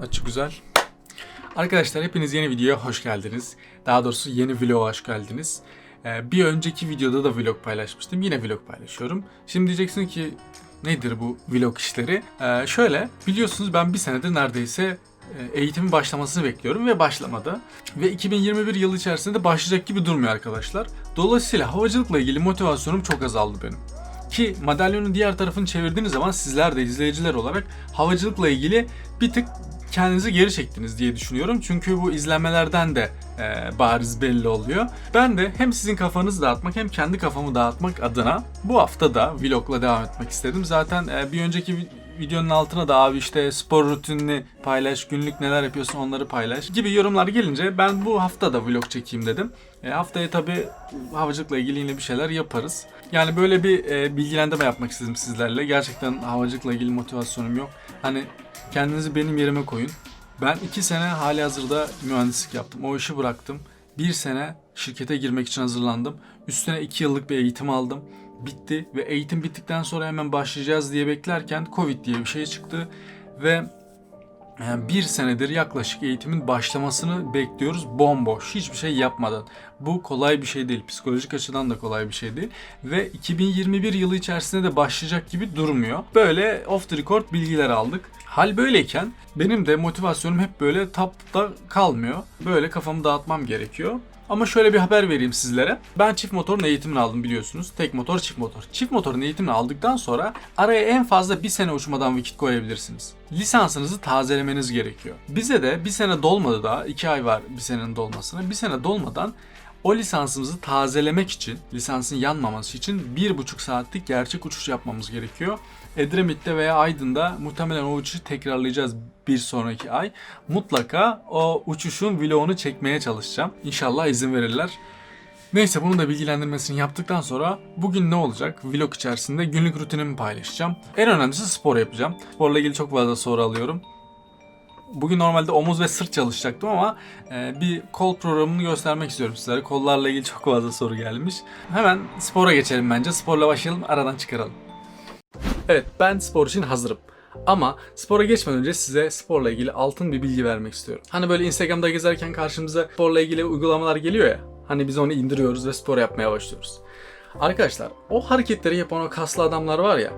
Açı güzel. Arkadaşlar hepiniz yeni videoya hoş geldiniz. Daha doğrusu yeni vloga hoş geldiniz. Ee, bir önceki videoda da vlog paylaşmıştım. Yine vlog paylaşıyorum. Şimdi diyeceksin ki nedir bu vlog işleri? Ee, şöyle biliyorsunuz ben bir senedir neredeyse e, eğitimin başlamasını bekliyorum ve başlamadı. Ve 2021 yılı içerisinde de başlayacak gibi durmuyor arkadaşlar. Dolayısıyla havacılıkla ilgili motivasyonum çok azaldı benim. Ki madalyonun diğer tarafını çevirdiğiniz zaman sizler de izleyiciler olarak havacılıkla ilgili bir tık kendinizi geri çektiniz diye düşünüyorum. Çünkü bu izlenmelerden de e, bariz belli oluyor. Ben de hem sizin kafanızı dağıtmak hem kendi kafamı dağıtmak adına bu hafta da vlogla devam etmek istedim. Zaten e, bir önceki vi- videonun altına da abi işte spor rutinini paylaş, günlük neler yapıyorsun onları paylaş gibi yorumlar gelince ben bu hafta da vlog çekeyim dedim. E, haftaya tabi havacılıkla ilgili yine bir şeyler yaparız. Yani böyle bir e, bilgilendirme yapmak istedim sizlerle. Gerçekten havacılıkla ilgili motivasyonum yok. Hani kendinizi benim yerime koyun. Ben iki sene hali hazırda mühendislik yaptım. O işi bıraktım. Bir sene şirkete girmek için hazırlandım. Üstüne iki yıllık bir eğitim aldım. Bitti ve eğitim bittikten sonra hemen başlayacağız diye beklerken Covid diye bir şey çıktı. Ve yani bir senedir yaklaşık eğitimin başlamasını bekliyoruz bomboş hiçbir şey yapmadan. Bu kolay bir şey değil. Psikolojik açıdan da kolay bir şey değil. Ve 2021 yılı içerisinde de başlayacak gibi durmuyor. Böyle off the record bilgiler aldık. Hal böyleyken benim de motivasyonum hep böyle tapta kalmıyor. Böyle kafamı dağıtmam gerekiyor. Ama şöyle bir haber vereyim sizlere. Ben çift motorun eğitimini aldım biliyorsunuz. Tek motor, çift motor. Çift motorun eğitimini aldıktan sonra araya en fazla bir sene uçmadan vakit koyabilirsiniz. Lisansınızı tazelemeniz gerekiyor. Bize de bir sene dolmadı daha. iki ay var bir senenin dolmasına. Bir sene dolmadan o lisansımızı tazelemek için, lisansın yanmaması için bir buçuk saatlik gerçek uçuş yapmamız gerekiyor. Edremit'te veya Aydın'da muhtemelen o uçuşu tekrarlayacağız bir sonraki ay. Mutlaka o uçuşun vlogunu çekmeye çalışacağım. İnşallah izin verirler. Neyse bunun da bilgilendirmesini yaptıktan sonra bugün ne olacak? Vlog içerisinde günlük rutinimi paylaşacağım. En önemlisi spor yapacağım. Sporla ilgili çok fazla soru alıyorum. Bugün normalde omuz ve sırt çalışacaktım ama e, bir kol programını göstermek istiyorum sizlere. Kollarla ilgili çok fazla soru gelmiş. Hemen spora geçelim bence. Sporla başlayalım, aradan çıkaralım. Evet, ben spor için hazırım. Ama spora geçmeden önce size sporla ilgili altın bir bilgi vermek istiyorum. Hani böyle Instagram'da gezerken karşımıza sporla ilgili uygulamalar geliyor ya. Hani biz onu indiriyoruz ve spor yapmaya başlıyoruz. Arkadaşlar o hareketleri yapan o kaslı adamlar var ya.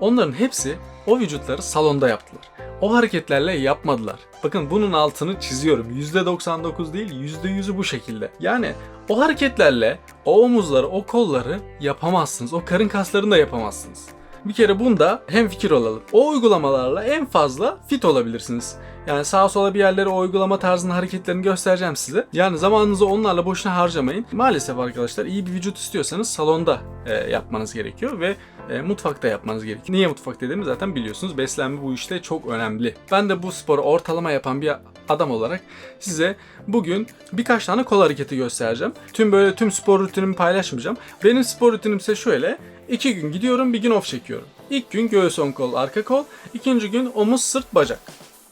Onların hepsi o vücutları salonda yaptılar. O hareketlerle yapmadılar. Bakın bunun altını çiziyorum. %99 değil %100'ü bu şekilde. Yani o hareketlerle o omuzları, o kolları yapamazsınız. O karın kaslarını da yapamazsınız. Bir kere bunda hem fikir olalım. O uygulamalarla en fazla fit olabilirsiniz. Yani sağa sola bir yerlere o uygulama tarzının hareketlerini göstereceğim size. Yani zamanınızı onlarla boşuna harcamayın. Maalesef arkadaşlar iyi bir vücut istiyorsanız salonda e, yapmanız gerekiyor ve e, mutfakta yapmanız gerekiyor. Niye mutfak dediğimi zaten biliyorsunuz. Beslenme bu işte çok önemli. Ben de bu sporu ortalama yapan bir adam olarak size bugün birkaç tane kol hareketi göstereceğim. Tüm böyle tüm spor rutinimi paylaşmayacağım. Benim spor rutinim ise şöyle. İki gün gidiyorum bir gün off çekiyorum. İlk gün göğüs ön kol arka kol. ikinci gün omuz sırt bacak.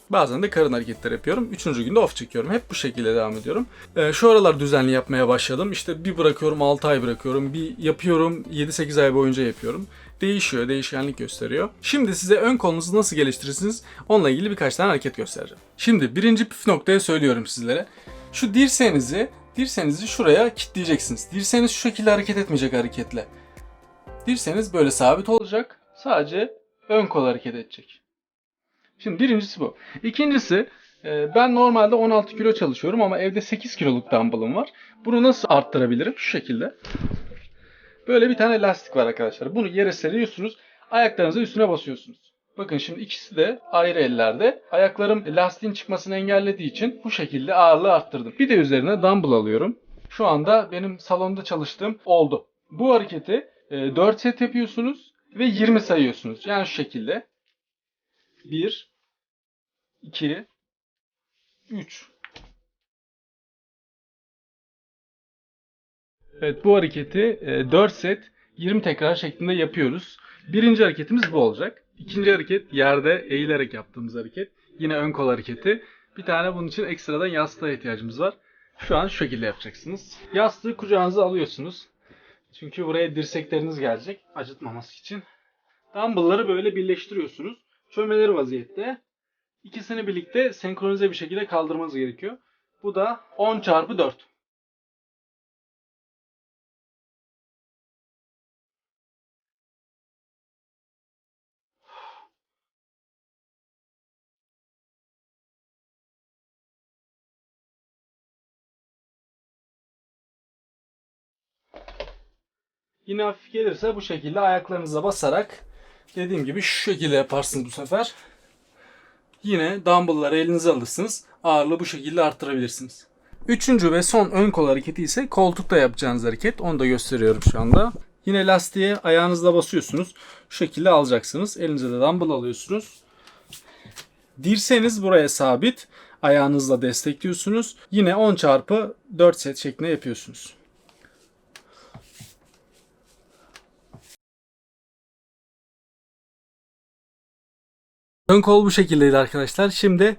Bazen de karın hareketleri yapıyorum. Üçüncü günde off çekiyorum. Hep bu şekilde devam ediyorum. Ee, şu aralar düzenli yapmaya başladım. İşte bir bırakıyorum 6 ay bırakıyorum. Bir yapıyorum 7-8 ay boyunca yapıyorum. Değişiyor, değişkenlik gösteriyor. Şimdi size ön kolunuzu nasıl geliştirirsiniz onunla ilgili birkaç tane hareket göstereceğim. Şimdi birinci püf noktaya söylüyorum sizlere. Şu dirseğinizi, dirseğinizi şuraya kilitleyeceksiniz. Dirseğiniz şu şekilde hareket etmeyecek hareketle. Dirseğiniz böyle sabit olacak. Sadece ön kol hareket edecek. Şimdi birincisi bu. İkincisi e, ben normalde 16 kilo çalışıyorum ama evde 8 kiloluk dumbbellım var. Bunu nasıl arttırabilirim? Şu şekilde. Böyle bir tane lastik var arkadaşlar. Bunu yere seriyorsunuz. Ayaklarınızı üstüne basıyorsunuz. Bakın şimdi ikisi de ayrı ellerde. Ayaklarım lastiğin çıkmasını engellediği için bu şekilde ağırlığı arttırdım. Bir de üzerine dumbbell alıyorum. Şu anda benim salonda çalıştığım oldu. Bu hareketi e, 4 set yapıyorsunuz ve 20 sayıyorsunuz. Yani şu şekilde. 1 2 3 Evet bu hareketi e, 4 set 20 tekrar şeklinde yapıyoruz. Birinci hareketimiz bu olacak. İkinci hareket yerde eğilerek yaptığımız hareket. Yine ön kol hareketi. Bir tane bunun için ekstradan yastığa ihtiyacımız var. Şu an şu şekilde yapacaksınız. Yastığı kucağınıza alıyorsunuz. Çünkü buraya dirsekleriniz gelecek acıtmaması için. Dumbbell'ları böyle birleştiriyorsunuz. Çömeleri vaziyette İkisini birlikte senkronize bir şekilde kaldırmanız gerekiyor. Bu da 10 çarpı 4. Yine hafif gelirse bu şekilde ayaklarınıza basarak dediğim gibi şu şekilde yaparsınız bu sefer. Yine dumbbellları elinize alırsınız. Ağırlığı bu şekilde arttırabilirsiniz. Üçüncü ve son ön kol hareketi ise koltukta yapacağınız hareket. Onu da gösteriyorum şu anda. Yine lastiğe ayağınızla basıyorsunuz. Şu şekilde alacaksınız. Elinize de dumbbell alıyorsunuz. Dirseniz buraya sabit. Ayağınızla destekliyorsunuz. Yine 10 çarpı 4 set şeklinde yapıyorsunuz. Ön kol bu şekildeydi arkadaşlar. Şimdi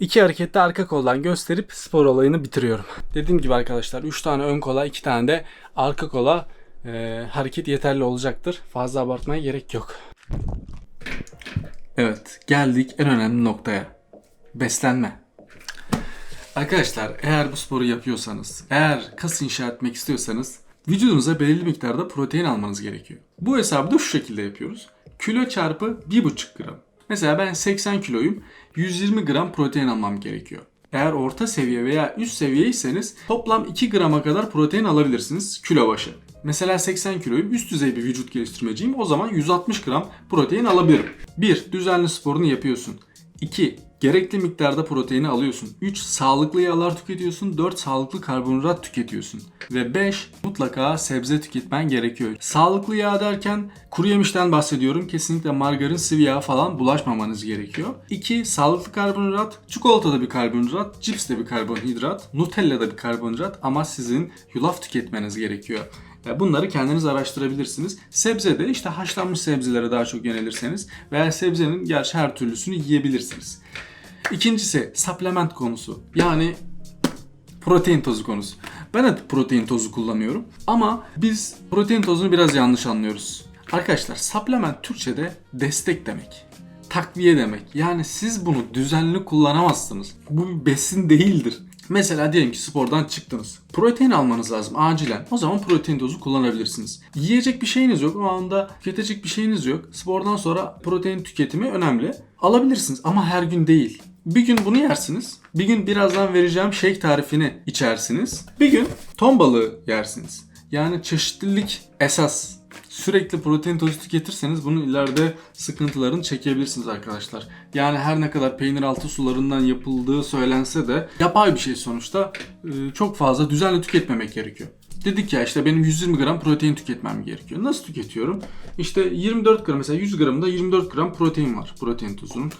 iki harekette arka koldan gösterip spor olayını bitiriyorum. Dediğim gibi arkadaşlar 3 tane ön kola 2 tane de arka kola e, hareket yeterli olacaktır. Fazla abartmaya gerek yok. Evet geldik en önemli noktaya. Beslenme. Arkadaşlar eğer bu sporu yapıyorsanız, eğer kas inşa etmek istiyorsanız vücudunuza belirli miktarda protein almanız gerekiyor. Bu hesabı da şu şekilde yapıyoruz. Kilo çarpı 1,5 gram. Mesela ben 80 kiloyum. 120 gram protein almam gerekiyor. Eğer orta seviye veya üst seviyeyseniz toplam 2 grama kadar protein alabilirsiniz kilo başı. Mesela 80 kiloyum üst düzey bir vücut geliştirmeciyim o zaman 160 gram protein alabilirim. 1. Düzenli sporunu yapıyorsun. 2. Gerekli miktarda proteini alıyorsun. 3. Sağlıklı yağlar tüketiyorsun. 4. Sağlıklı karbonhidrat tüketiyorsun. Ve 5. Mutlaka sebze tüketmen gerekiyor. Sağlıklı yağ derken kuru yemişten bahsediyorum. Kesinlikle margarin, sıvı yağ falan bulaşmamanız gerekiyor. 2. Sağlıklı karbonhidrat. Çikolata da bir karbonhidrat. Cips de bir karbonhidrat. Nutella da bir karbonhidrat. Ama sizin yulaf tüketmeniz gerekiyor. Bunları kendiniz araştırabilirsiniz. Sebze de işte haşlanmış sebzelere daha çok yönelirseniz veya sebzenin gerçi her türlüsünü yiyebilirsiniz. İkincisi supplement konusu. Yani protein tozu konusu. Ben de protein tozu kullanıyorum ama biz protein tozunu biraz yanlış anlıyoruz. Arkadaşlar supplement Türkçe'de destek demek. Takviye demek. Yani siz bunu düzenli kullanamazsınız. Bu bir besin değildir. Mesela diyelim ki spordan çıktınız. Protein almanız lazım acilen. O zaman protein tozu kullanabilirsiniz. Yiyecek bir şeyiniz yok. O anda tüketecek bir şeyiniz yok. Spordan sonra protein tüketimi önemli. Alabilirsiniz ama her gün değil. Bir gün bunu yersiniz. Bir gün birazdan vereceğim shake tarifini içersiniz. Bir gün ton balığı yersiniz. Yani çeşitlilik esas. Sürekli protein tozu tüketirseniz bunun ileride sıkıntılarını çekebilirsiniz arkadaşlar. Yani her ne kadar peynir altı sularından yapıldığı söylense de yapay bir şey sonuçta e, çok fazla düzenli tüketmemek gerekiyor. Dedik ya işte benim 120 gram protein tüketmem gerekiyor. Nasıl tüketiyorum? İşte 24 gram mesela 100 gramında 24 gram protein var protein tozunun.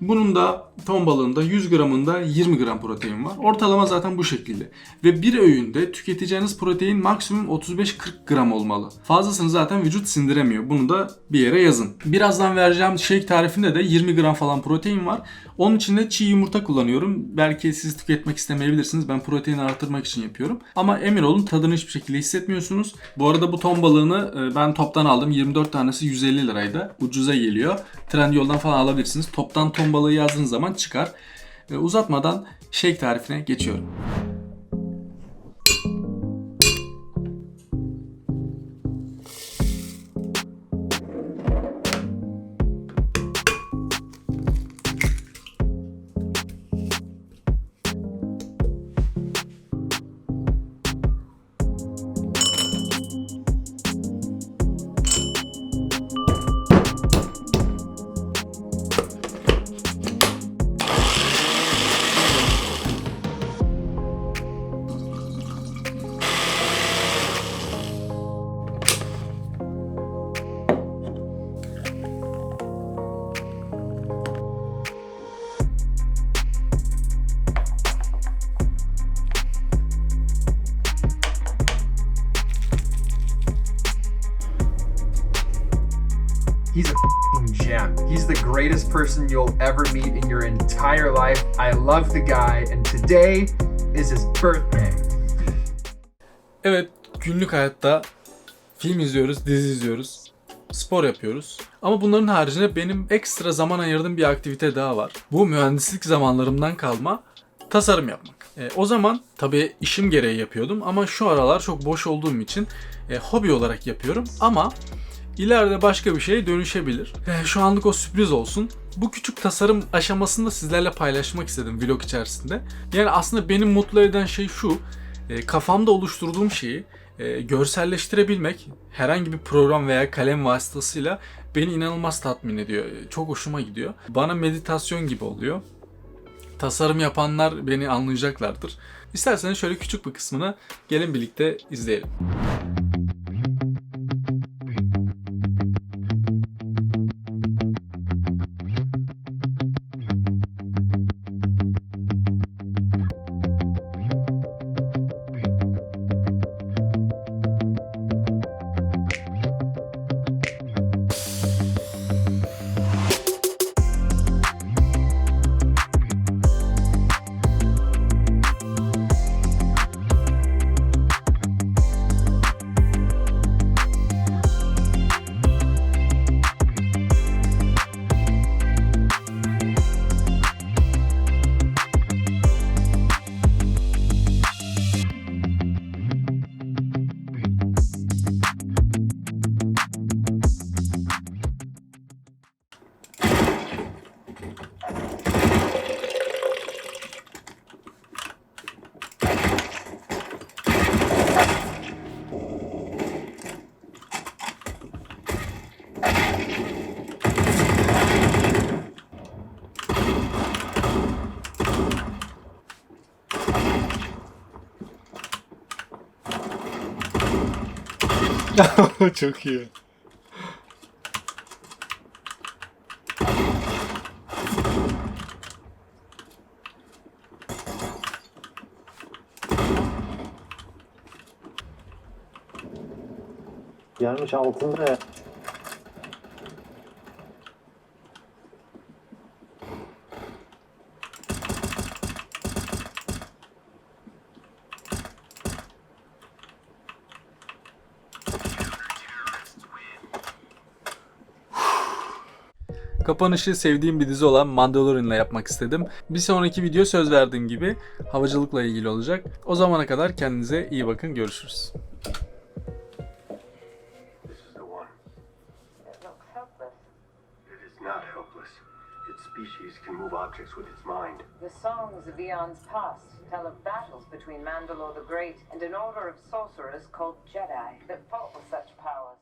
Bunun da ton balığında 100 gramında 20 gram protein var. Ortalama zaten bu şekilde. Ve bir öğünde tüketeceğiniz protein maksimum 35-40 gram olmalı. Fazlasını zaten vücut sindiremiyor. Bunu da bir yere yazın. Birazdan vereceğim shake tarifinde de 20 gram falan protein var. Onun için de çiğ yumurta kullanıyorum. Belki siz tüketmek istemeyebilirsiniz. Ben proteini arttırmak için yapıyorum. Ama emin olun tadını hiçbir şekilde hissetmiyorsunuz. Bu arada bu ton balığını e, ben toptan aldım. 24 tanesi 150 liraydı. Ucuza geliyor. Trendyol'dan falan alabilirsiniz. Toptan ton balığı yazdığınız zaman çıkar. E, uzatmadan shake tarifine geçiyorum. He's a gem. He's the greatest person you'll ever meet in your entire life. I love the guy, and today is his birthday. Evet günlük hayatta film izliyoruz, dizi izliyoruz. spor yapıyoruz. Ama bunların haricinde benim ekstra zaman ayırdığım bir aktivite daha var. Bu mühendislik zamanlarımdan kalma tasarım yapmak. E, o zaman tabii işim gereği yapıyordum ama şu aralar çok boş olduğum için e, hobi olarak yapıyorum ama ileride başka bir şeye dönüşebilir. E, şu anlık o sürpriz olsun. Bu küçük tasarım aşamasını sizlerle paylaşmak istedim vlog içerisinde. Yani aslında beni mutlu eden şey şu. e, kafamda oluşturduğum şeyi e, görselleştirebilmek herhangi bir program veya kalem vasıtasıyla beni inanılmaz tatmin ediyor. Çok hoşuma gidiyor. Bana meditasyon gibi oluyor. Tasarım yapanlar beni anlayacaklardır. İsterseniz şöyle küçük bir kısmını gelin birlikte izleyelim. Çok iyi. Gelmiş altında ya. Kapanışı sevdiğim bir dizi olan Mandalorian'la yapmak istedim. Bir sonraki video söz verdiğim gibi havacılıkla ilgili olacak. O zamana kadar kendinize iyi bakın. Görüşürüz. Species can move objects with its mind. The songs of eons past tell of battles between Mandalore the Great and an order of sorcerers called Jedi that fought with such power.